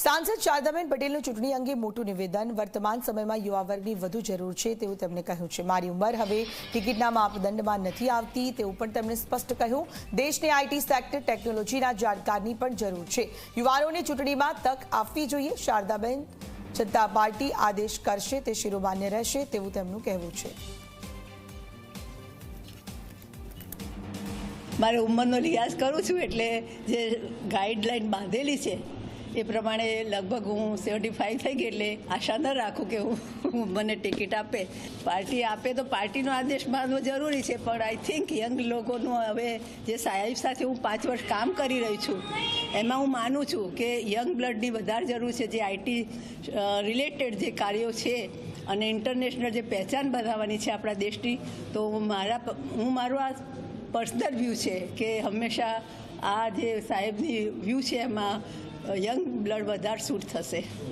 સાંસદ શારદાબેન પટેલનું ચૂંટણી અંગે મોટું નિવેદન વર્તમાન સમયમાં યુવા વર્ગની વધુ જરૂર છે તેવું તેમણે કહ્યું છે. મારી ઉંમર હવે ટિકિટના માપદંડમાં નથી આવતી તેવું પણ તેમણે સ્પષ્ટ કહ્યું. દેશને આઈટી સેક્ટર ટેકનોલોજીના જાણકારની પણ જરૂર છે. યુવાનોને ચૂંટણીમાં તક આપવી જોઈએ. શારદાબેન જનતા પાર્ટી આદેશ કરશે, તે શિરોમાન્ય રહેશે તેવું તેમનું કહેવું છે. મારે ઉંમરનો લિહાઝ કરું છું એટલે જે ગાઈડલાઈન બાંધેલી છે એ પ્રમાણે લગભગ હું સેવન્ટી ફાઈવ થઈ ગઈ એટલે આશા ન રાખું કે હું મને ટિકિટ આપે. પાર્ટી આપે તો પાર્ટીનો આદેશ માનવો જરૂરી છે, પણ આઈ થિંક યંગ લોકોનું હવે જે સાહેબ સાથે હું પાંચ વર્ષ કામ કરી રહી છું, એમાં હું માનું છું કે યંગ બ્લડની વધારે જરૂર છે જે આઈટી રિલેટેડ જે કાર્યો છે અને ઇન્ટરનેશનલ જે પહેચાન બનાવવાની છે આપણા દેશની, તો મારા હું મારું આ પર્સનલ વ્યૂ છે કે હંમેશા આ જે સાહેબની વ્યૂ છે એમાં યંગ બ્લડ વધારે સૂટ થશે.